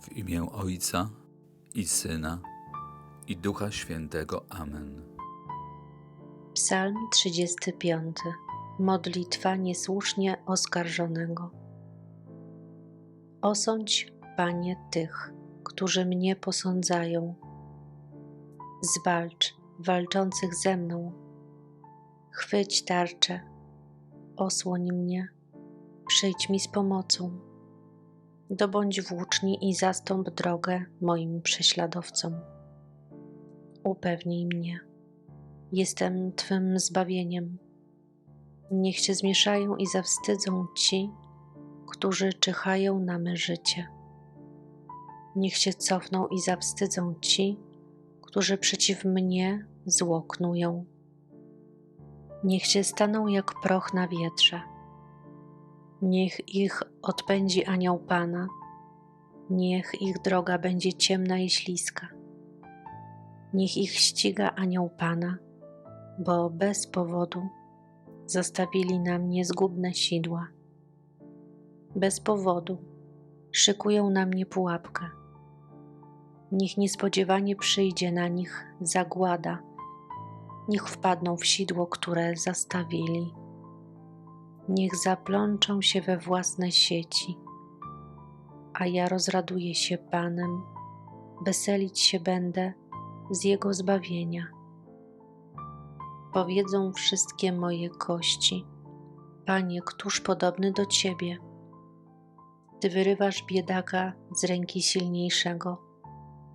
W imię Ojca i Syna i Ducha Świętego. Amen. Psalm 35. Modlitwa niesłusznie oskarżonego. Osądź, Panie, tych, którzy mnie posądzają. Zwalcz walczących ze mną. Chwyć tarczę, osłoń mnie, przyjdź mi z pomocą. Dobądź włóczni i zastąp drogę moim prześladowcom. Upewnij mnie Jestem Twym zbawieniem. Niech się zmieszają i zawstydzą ci, którzy czyhają na me życie. Niech się cofną i zawstydzą ci, którzy przeciw mnie zło knują. Niech się staną jak proch na wietrze. Niech ich odpędzi anioł Pana, niech ich droga będzie ciemna i śliska. Niech ich ściga anioł Pana bo bez powodu zastawili na mnie zgubne sidła. Bez powodu szykują na mnie pułapkę. Niech niespodziewanie przyjdzie na nich zagłada, niech wpadną w sidło, które zastawili. Niech zaplączą się we własne sieci, a ja rozraduję się Panem, weselić się będę z Jego zbawienia powiedzą wszystkie moje kości. Panie, któż podobny do Ciebie? Ty wyrywasz biedaka z ręki silniejszego,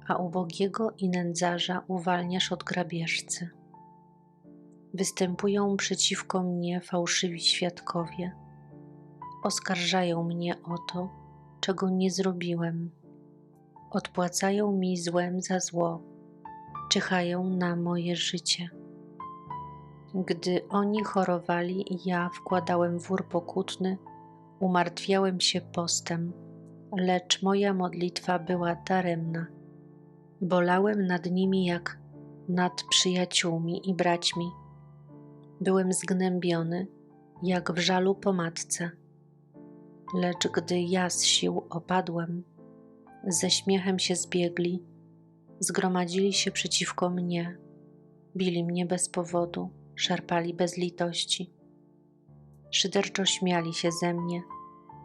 a ubogiego i nędzarza uwalniasz od grabieżcy. Występują przeciwko mnie fałszywi świadkowie. Oskarżają mnie o to, czego nie zrobiłem. Odpłacają mi złem za zło, czyhają na moje życie. Gdy oni chorowali, ja wkładałem wór pokutny, umartwiałem się postem, lecz moja modlitwa była daremna. Bolałem nad nimi jak nad przyjaciółmi i braćmi. Byłem zgnębiony, jak w żalu po matce. Lecz gdy ja z sił opadłem, ze śmiechem się zbiegli, zgromadzili się przeciwko mnie, bili mnie bez powodu szarpali bez litości. Szyderczo śmiali się ze mnie,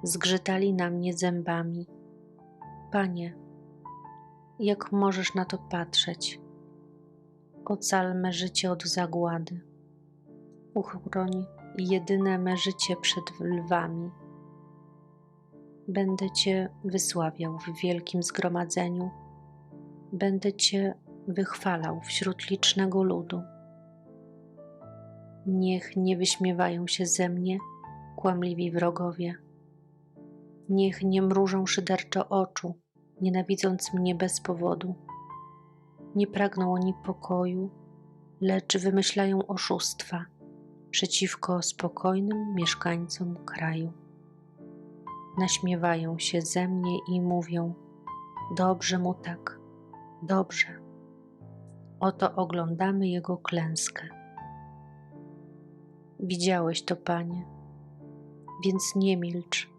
zgrzytali na mnie zębami. Panie, jak możesz na to patrzeć? Ocal me życie od zagłady. Uchroń jedyne me życie przed lwami. Będę Cię wysławiał w wielkim zgromadzeniu, będę Cię wychwalał wśród licznego ludu Niech nie wyśmiewają się ze mnie kłamliwi wrogowie. Niech nie mrużą szyderczo oczu, nienawidząc mnie bez powodu. Nie pragną oni pokoju, lecz wymyślają oszustwa przeciwko spokojnym mieszkańcom kraju. Naśmiewają się ze mnie i mówią: Dobrze mu tak, dobrze. Oto oglądamy jego klęskę. Widziałeś to, Panie, więc nie milcz.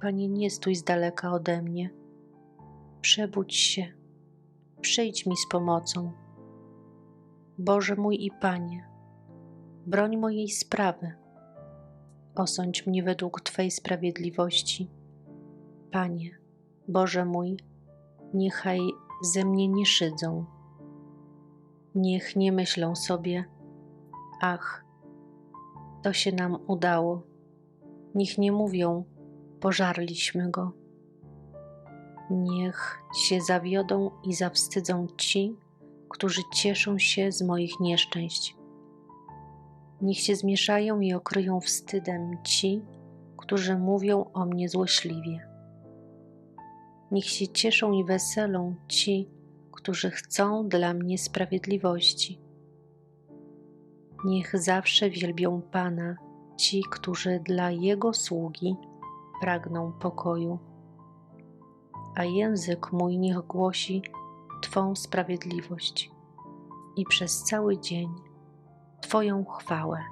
Panie, nie stój z daleka ode mnie. Przebudź się, przyjdź mi z pomocą. Boże mój i Panie, broń mojej sprawy. Osądź mnie według Twej sprawiedliwości. Panie, Boże mój, niechaj ze mnie nie szydzą. Niech nie myślą sobie, ach, to się nam udało. Niech nie mówią, pożarliśmy go. Niech się zawiodą i zawstydzą ci, którzy cieszą się z moich nieszczęść. Niech się zmieszają i okryją wstydem ci, którzy mówią o mnie złośliwie. Niech się cieszą i weselą ci, którzy chcą dla mnie sprawiedliwości. Niech zawsze wielbią Pana ci, którzy dla Jego sługi pragną pokoju. A język mój niech głosi Twą sprawiedliwość i przez cały dzień Twoją chwałę.